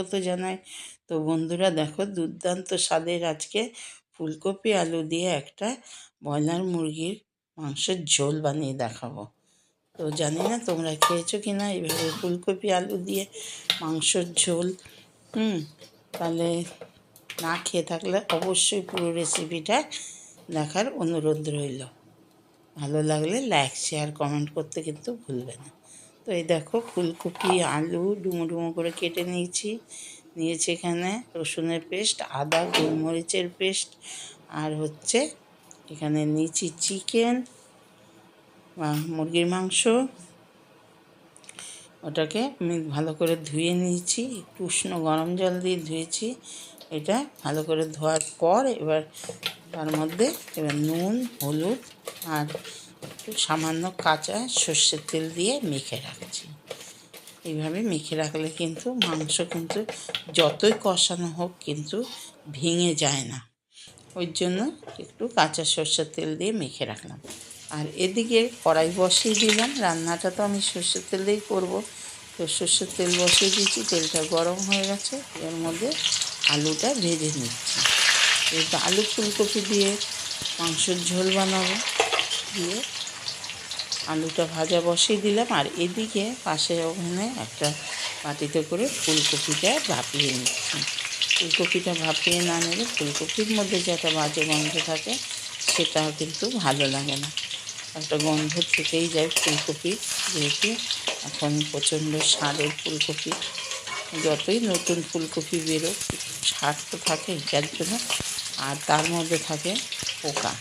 স্বাগত জানাই। তো বন্ধুরা দেখো দুর্দান্ত স্বাদের আজকে ফুলকপি আলু দিয়ে একটা ব্রয়লার মুরগির মাংসের ঝোল বানিয়ে দেখাবো। তো জানি না তোমরা খেয়েছো কি না এইভাবে ফুলকপি আলু দিয়ে মাংসর ঝোল। হুম, তাহলে না খেয়ে থাকলে অবশ্যই পুরো রেসিপিটা দেখার অনুরোধ রইল। ভালো লাগলে লাইক শেয়ার কমেন্ট করতে কিন্তু ভুলবে না। তো এই দেখো ফুলকপি, আলু ডুমো ডুমো করে কেটে নিয়েছি। নিয়েছি এখানে রসুনের পেস্ট, আদা, গোলমরিচের পেস্ট, আর হচ্ছে এখানে নিয়েছি চিকেন মুরগির মাংস। ওটাকে আমি ভালো করে ধুয়ে নিয়েছি, একটু উষ্ণ গরম জল দিয়ে ধুয়েছি। এটা ভালো করে ধোয়ার পর এবার তার মধ্যে এবার নুন, হলুদ, আর সামান্য কাঁচা সর্ষের তেল দিয়ে মেখে রাখছি। এইভাবে মেখে রাখলে কিন্তু মাংস কিন্তু যতই কষানো হোক কিন্তু ভেঙে যায় না। ওই জন্য একটু কাঁচা সর্ষের তেল দিয়ে মেখে রাখলাম। আর এদিকে কড়াই বসিয়ে দিলাম। রান্নাটা তো আমি সর্ষের তেল দিয়েই করব। তো সর্ষের তেল বসিয়ে দিয়েছি, তেলটা গরম হয়ে গেছে। এর মধ্যে আলুটা ভেজে নিচ্ছি। আলু ফুলকপি দিয়ে মাংসের ঝোল বানাবো। দিয়ে আলুটা ভাজা বসিয়ে দিলাম। আর এদিকে পাশে ওখানে একটা বাটিতে করে ফুলকপিটা ভাপিয়ে নিচ্ছি। ফুলকপিটা ভাপিয়ে না নিলে ফুলকপির মধ্যে যে একটা বাজে গন্ধ থাকে সেটা কিন্তু ভালো লাগে না। একটা গন্ধ থেকেই যায় ফুলকপি, যেহেতু এখন প্রচণ্ড সারের ফুলকপি। যতই নতুন ফুলকপি বেরো সার তো থাকে যার জন্য। আর তার মধ্যে থাকে পোকা।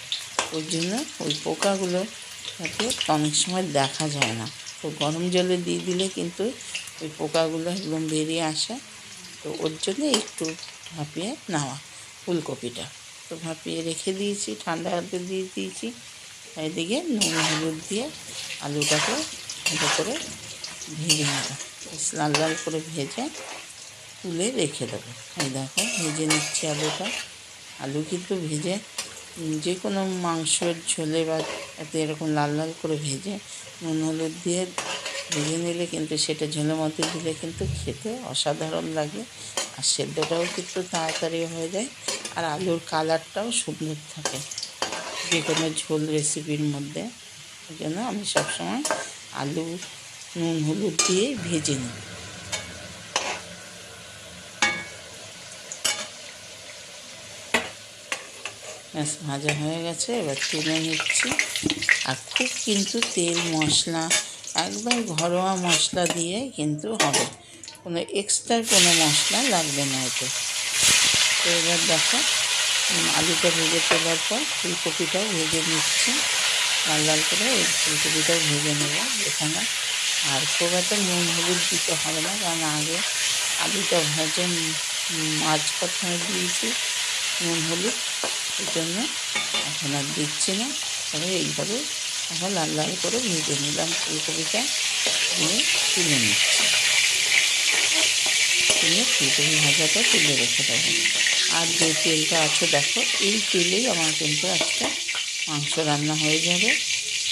ওই জন্য ওই পোকাগুলো তাকে অনেক সময় দেখা যায় না। তো গরম জলে দিয়ে দিলে কিন্তু ওই পোকাগুলো একদম বেরিয়ে আসে। তো ওর জন্য একটু ভাপিয়ে নেওয়া ফুলকপিটা। তো ভাপিয়ে রেখে দিয়েছি, ঠান্ডা হাতে দিয়ে দিয়েছি। এদিকে নুন, হলুদ দিয়ে আলুটাকে ভালো করে ভেজে নেব। লাল লাল করে ভেজে তুলে রেখে দেবো। এই দেখো, ভেজে নিচ্ছি আলুটা। আলু কিন্তু ভেজে যে কোনো মাংসের ঝোলে বা এতে এরকম লাল লাল করে ভেজে নুন, হলুদ দিয়ে ভেজে নিলে কিন্তু সেটা ঝোলের মধ্যে দিলে কিন্তু খেতে অসাধারণ লাগে। আর সেদ্ধটাও কিন্তু তাড়াতাড়ি হয়ে যায় আর আলুর কালারটাও সুন্দর থাকে যে কোনো ঝোল রেসিপির মধ্যে। ওই জন্য আমি সবসময় আলু, নুন, হলুদ দিয়ে ভেজে নিই। ব্যাস, ভাজা হয়ে গেছে, এবার তুলে নিচ্ছি। আর খুব কিন্তু তেল মশলা, একদম ঘরোয়া মশলা দিয়ে কিন্তু হবে। কোনো এক্সট্রা কোনো মশলা লাগবে না এতে। তো এবার দেখো আলুটা ভেজে তোলার পর ফুলকপিটাও ভেজে নিচ্ছি। লাল লাল করে ওই ফুলকপিটাও ভেজে নেব এখানে। আর খুব একটা নুন হলুদ দিতে হবে না, কারণ আগে আলুটা ভেজে মাছ প্রথমে দিয়েছি নুন হলুদ। এই জন্য এখন আর দিচ্ছি না। তবে এইভাবে এখন লাল লাল করে ভেজে নিলাম ফুলকপিটা। দিয়ে তুলে নিচ্ছি। তুলে ফুলকপি ভাজাটা তুলে রেখে দেবো। আর যে তেলটা আছে, দেখো, এই তেলেই আমার কিন্তু একটা মাংস রান্না হয়ে যাবে।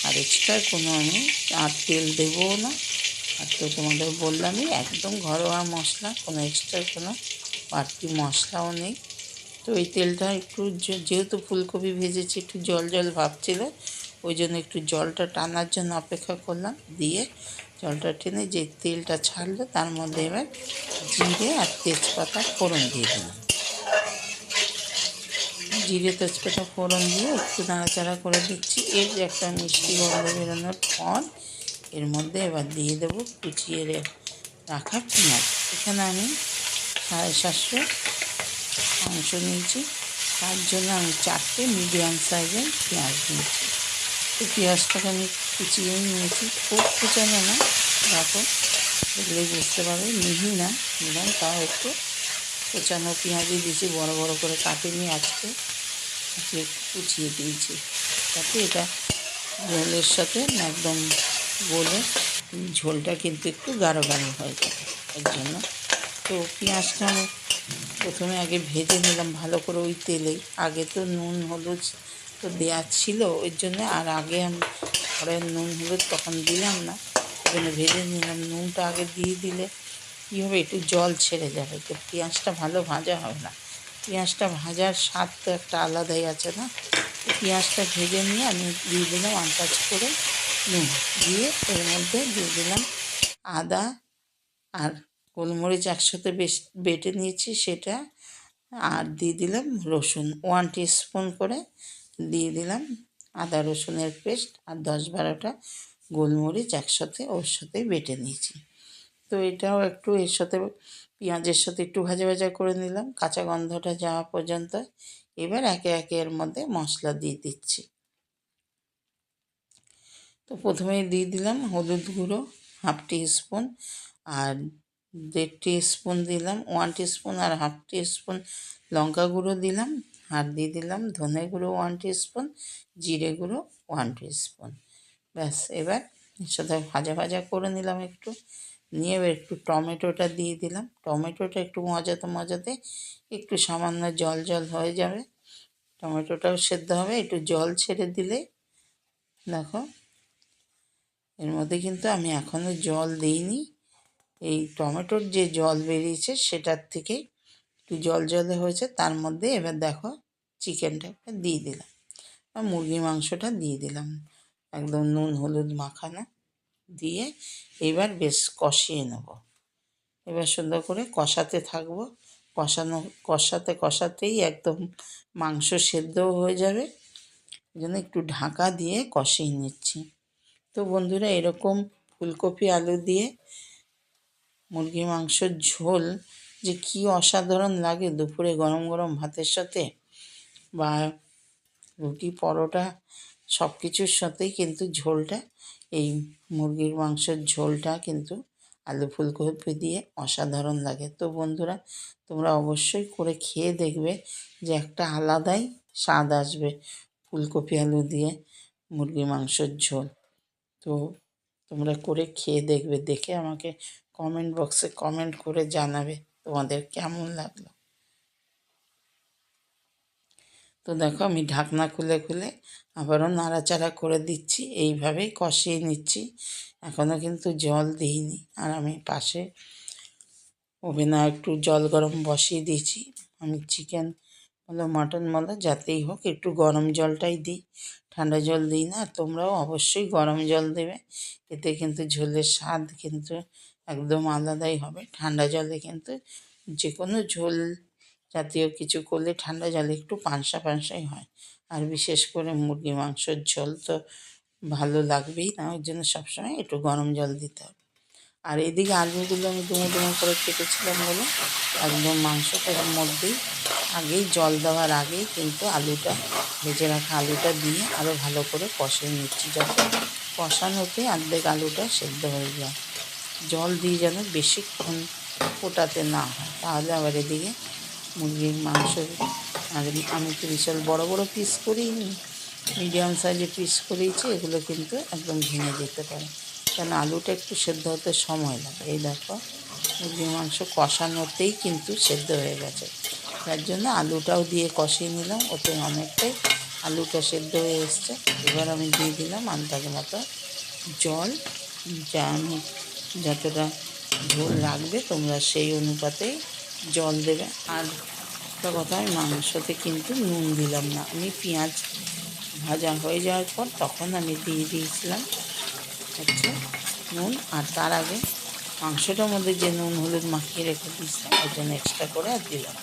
আর এক্সট্রা কোনো আমি আর তেল দেবো না। আর তো তোমাদের বললামই, একদম ঘরোয়া মশলা, কোনো এক্সট্রা কোনো বাড়তি মশলাও নেই। তো এই তেলটা একটু যেহেতু ফুলকপি ভেজেছি, একটু জল জল ভাবছিল, ওই জন্য একটু জলটা টানার জন্য অপেক্ষা করলাম। দিয়ে জলটা টেনে যে তেলটা ছাড়লো, তার মধ্যে এবার জিরে আর তেজপাতা ফোড়ন দিয়ে দিলাম। জিরে, তেজপাতা ফোড়ন দিয়ে একটু নাড়াচাড়া করে দিচ্ছি। এর একটা মিষ্টি গন্ধ বেরোনোর পর এর মধ্যে এবার দিয়ে দেবো কুচিয়ে রাখা পেঁয়াজ। এখানে আমি সাড়ে সাতশো মাংস নিয়েছি। তার জন্য আমি চারটে মিডিয়াম সাইজের পেঁয়াজ নিয়েছি। তো পেঁয়াজটাকে আমি কুচিয়ে নিয়েছি। খুব কুচানো না, দেখো দেখলেই বুঝতে পারবে, মিহি না এবং তাও একটু কোচানো পেঁয়াজই দিয়েছি, বড় বড় করে কাটিনি আজকে। যে কুচিয়ে দিয়েছি। তাতে এটা ঝোলের সাথে একদম বলে ঝোলটা কিন্তু একটু গাঢ় গাঢ় হয়ে যাবে এর জন্য। তো পেঁয়াজটা আমি প্রথমে আগে ভেজে নিলাম ভালো করে ওই তেলেই আগে তো নুন, হলুদ তো দেওয়া ছিল, ওই জন্য আর আগে আমি ঘরের নুন, হলুদ তখন দিলাম না। ওই জন্য ভেজে নিলাম। নুনটা আগে দিয়ে দিলে কী হবে একটু জল ছেড়ে যাবে? তো পেঁয়াজটা ভালো ভাজা হবে না। পেঁয়াজটা ভাজার স্বাদ তো একটা আলাদাই আছে না? পেঁয়াজটা ভেজে নিয়ে আমি দিয়ে দিলাম আন্দাজ করে নুন। দিয়ে এর মধ্যে দিয়ে দিলাম আদা আর গোলমরিচ একসাথে বেশ বেটে নিয়েছি সেটা আর দিয়ে দিলাম রসুন। ওয়ান স্পুন করে দিয়ে দিলাম আদা রসুনের পেস্ট আর দশ বারোটা গোলমরিচ একসাথে ওর সাথে বেটে নিয়েছি। তো এটাও একটু এর সাথে পেঁয়াজের সাথে একটু ভাজা ভাজা করে নিলাম, কাঁচা গন্ধটা যাওয়া পর্যন্ত। এবার একে একে এর মধ্যে মশলা দিয়ে দিচ্ছি। তো প্রথমেই দিয়ে দিলাম হলুদ গুঁড়ো, হাফ টি স্পুন আর দেড় স্পুন দিলাম, ওয়ান টি স্পুন আর হাফ স্পুন লঙ্কা গুঁড়ো দিলাম আর দিয়ে দিলাম ধনে গুঁড়ো ওয়ান টি স্পুন জিরে গুঁড়ো ওয়ান টি স্পুন ব্যাস, এবার সাথে ভাজা ভাজা করে নিলাম একটু, নিয়ে এবার একটু টমেটোটা দিয়ে দিলাম। টমেটোটা একটু মজাতে মজাতে একটু সামান্য জল জল হয়ে যাবে, টমেটোটাও সেদ্ধ হবে, একটু জল ছেড়ে দিলে, দেখো, এর মধ্যে কিন্তু আমি এখনও জল দিইনি। এই টমেটোর যে জল বেরিয়েছে সেটার থেকে একটু জল জলে হয়েছে, তার মধ্যে এবার দেখো চিকেনটা একটা দিয়ে দিলাম মুরগি মাংসটা দিয়ে দিলাম। একদম নুন, হলুদ মাখানো দিয়ে এবার বেশ কষিয়ে নেব। এবার সুন্দর করে কষাতে থাকব। কষানো, কষাতে কষাতেই একদম মাংস সেদ্ধও হয়ে যাবে। জন্য একটু ঢাকা দিয়ে কষিয়ে নিচ্ছি। তো বন্ধুরা এরকম ফুলকপি আলু দিয়ে মুরগি মাংসর ঝোল যে কী অসাধারণ লাগে দুপুরে গরম গরম ভাতের সাথে বা রুটি, পরোটা সব কিছুর সাথেই কিন্তু ঝোলটা, এই মুরগির মাংসের ঝোলটা কিন্তু আলু ফুলকপি দিয়ে অসাধারণ লাগে। তো বন্ধুরা, তোমরা অবশ্যই করে খেয়ে দেখবে যে একটা আলাদাই স্বাদ আসবে ফুলকপি আলু দিয়ে মুরগি মাংসের ঝোল। তো তোমরা করে খেয়ে দেখবে, দেখে আমাকে কমেন্ট বক্সে কমেন্ট করে জানাবে তোমাদের কেমন লাগল। তো দেখো আমি ঢাকনা খুলে খুলে আবারও নাড়াচাড়া করে দিচ্ছি, এইভাবেই কষিয়ে নিচ্ছি। এখনও কিন্তু জল দিইনি। আর আমি পাশে ওভেনে একটু জল গরম বসিয়ে দিয়েছি। আমি চিকেন বলো, মাটন বলো, যাতেই হোক একটু গরম জলটাই দিই। ঠান্ডা জল দিই না, তোমরাও অবশ্যই গরম জল দেবে। এতে কিন্তু ঝোলের স্বাদ কিন্তু একদম আলাদাই হবে। ঠান্ডা জলে কিন্তু যে কোনো ঝোল জাতীয় কিছু করলে ঠান্ডা জলে একটু পানসা পানসাই হয়। আর বিশেষ করে মুরগি মাংসের ঝোল তো ভালো লাগবেই না, ওই জন্য সবসময় একটু গরম জল দিতে হবে। আর এদিকে আলুগুলো আমি ডুমো ডুমো করে কেটেছিলাম বলে একদম মাংসটার মধ্যেই আগেই জল দেওয়ার আগেই কিন্তু আলুটা, ভেজে রাখা আলুটা দিয়ে আরও ভালো করে কষিয়ে নিচ্ছি। যাতে কষানোতে অর্ধেক আলুটা সেদ্ধ হয়ে যায়। জল দিয়ে যেন বেশিক্ষণ ফোটাতে না হয়। তাহলে আবার এদিকে মুরগির মাংস আমি তো বিশাল বড়ো বড়ো পিস করেই নি মিডিয়াম সাইজে পিস করেইছি এগুলো কিন্তু একদম ভেঙে যেতে পারে। কেন আলুটা একটু সেদ্ধ হতে সময় লাগে। এই দেখো, মুরগির মাংস কষানোতেই কিন্তু সেদ্ধ হয়ে গেছে। তার জন্য আলুটাও দিয়ে কষিয়ে নিলাম, ওতে অনেকটাই আলুটা সেদ্ধ হয়ে এসছে। এবার আমি দিয়ে দিলাম আন্দাজ মতো জল, যা আমি যতটা ঝোল লাগবে তোমরা সেই অনুপাতেই জল দেবে। আর একটা কথা মাংসতে কিন্তু নুন দিলাম না। আমি পেঁয়াজ ভাজা হয়ে যাওয়ার পর তখন আমি দিয়ে দিয়েছিলাম হচ্ছে নুন। আর তার আগে মাংসটার মধ্যে যে নুন হলুদ মাখিয়ে রেখে দিয়েছিলাম, ওই জন্য এক্সট্রা করে আর দিলাম।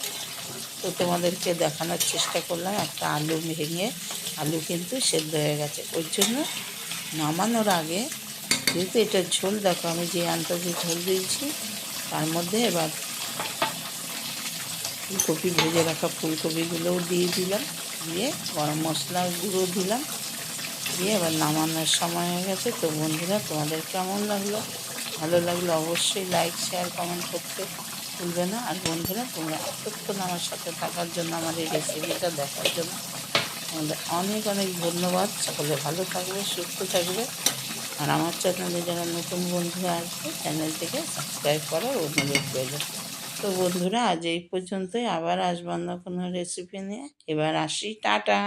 তো তোমাদেরকে দেখানোর চেষ্টা করলাম, একটা আলু ভেঙে, আলু কিন্তু সেদ্ধ হয়ে গেছে। ওই জন্য নামানোর আগে যেহেতু এটা ঝোল, দেখো আমি যে আন্দাজে ঝোল দিয়েছি, তার মধ্যে এবার ফুলকপি ভেজে রাখা ফুলকপিগুলোও দিয়ে দিলাম, দিয়ে গরম মশলা গুঁড়ো দিলাম, দিয়ে এবার নামানোর সময় হয়ে গেছে। তো বন্ধুরা, তোমাদের কেমন লাগল? ভালো লাগল অবশ্যই লাইক শেয়ার কমেন্ট করতে ভুলবে না। আর বন্ধুরা, তোমরা এতক্ষণ আমার সাথে থাকার জন্য, আমার এই রেসিপিটা দেখার জন্য তোমাদের অনেক অনেক ধন্যবাদ। সকলে ভালো থাকবে, সুস্থ থাকবে। আর আমার চ্যানেলে যারা নতুন বন্ধুরা আসবে চ্যানেলটিকে সাবস্ক্রাইব করার অনুরোধ করবে তো বন্ধুরা, আজ এই পর্যন্তই। আবার আসব অন্য কোনো রেসিপি নিয়ে। এবার আসি। টাটা!